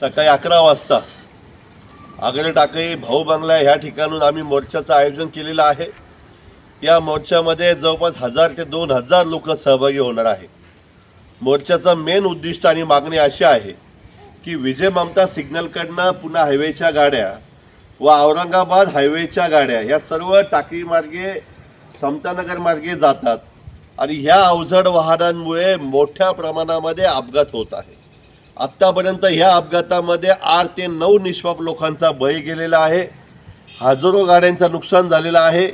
सकाळी अकरा वाजता आगळे टाकळी भाऊ बंगला ह्या ठिकाणून आम्ही मोर्चाचं आयोजन केलेलं आहे. या मोर्चामध्ये जवळपास हजार ते दोन हजार लोक सहभागी होणार आहे. मोर्चाचं मेन उद्दिष्ट आणि मागणी अशी आहे की विजय ममता सिग्नलकडनं पुन्हा हायवेच्या गाड्या व औरंगाबाद हायवेच्या गाड्या या सर्व टाकळी मार्गे समतानगर मार्गे जातात आणि ह्या अवजड वाहनांमुळे मोठ्या प्रमाणामध्ये अपघात होत आहे. आत्तापर्यंत ह्या अपघातामध्ये आठ ते नऊ निष्पाप लोकांचा बळी गेलेला आहे. हजारो गाड्यांचं नुकसान झालेलं आहे.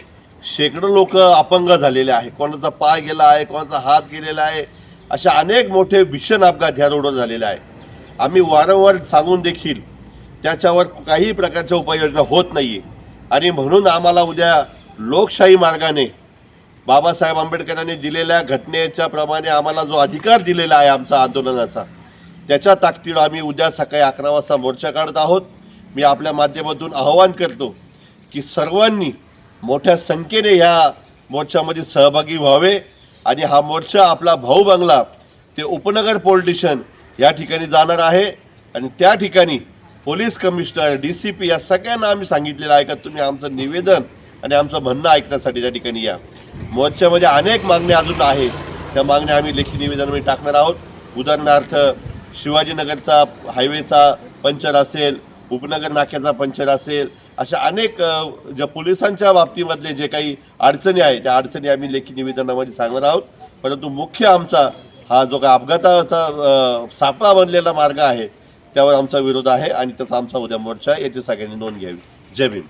शेकडो लोक अपंग झालेले आहे. कोणाचा पाय गेला आहे कोणाचा हात गेलेला आहे अशा अनेक मोठे भीषण अपघात ह्या रोडवर झालेले आहे. आम्ही वारंवार सांगून देखील त्याच्यावर काही प्रकारच्या उपाययोजना होत नाही आणि म्हणून आम्हाला उद्या लोकशाही मार्गाने बाबासाहेब आंबेडकरांनी दिलेल्या घटनेच्या प्रमाणे आम्हाला जो अधिकार दिलेला आहे आमचा आंदोलनाचा त्याच्या ताकदीवर आम्ही उद्या सकाळी अकरा वाजता मोर्चा काढत आहोत. मी आपल्या माध्यमातून आवाहन करतो की सर्वांनी मोठ्या संख्येने ह्या मोर्चामध्ये सहभागी व्हावे आणि हा मोर्चा आपला भाऊ बंगला ते उपनगर पोलिटिशन या ठिकाणी जाणार आहे. आणि त्या ठिकाणी police commissioner D C P या सगळ्यांना आम्ही सांगितलेलं आहे का तुम्ही आमचं निवेदन आणि आमचं म्हणणं ऐकण्यासाठी त्या ठिकाणी या. मोर्चामध्ये अनेक मागण्या अजून आहेत त्या मागण्या आम्ही लेखी निवेदनामध्ये टाकणार आहोत. उदाहरणार्थ शिवाजीनगरचा हायवेचा पंचर असेल उपनगर नाक्याचा पंचर असेल अशा अनेक ज्या पोलिसांच्या बाबतीमधले जे काही अडचणी आहेत त्या अडचणी आम्ही लेखी निवेदनामध्ये सांगत आहोत. परंतु मुख्य आमचा हा जो काही अपघाताचा सापळा बनलेला मार्ग आहे त्यावर आमचा विरोध आहे आणि तसा आमचा उद्या मोर्चा आहे. याची सगळ्यांनी नोंद घ्यावी. जय भीम.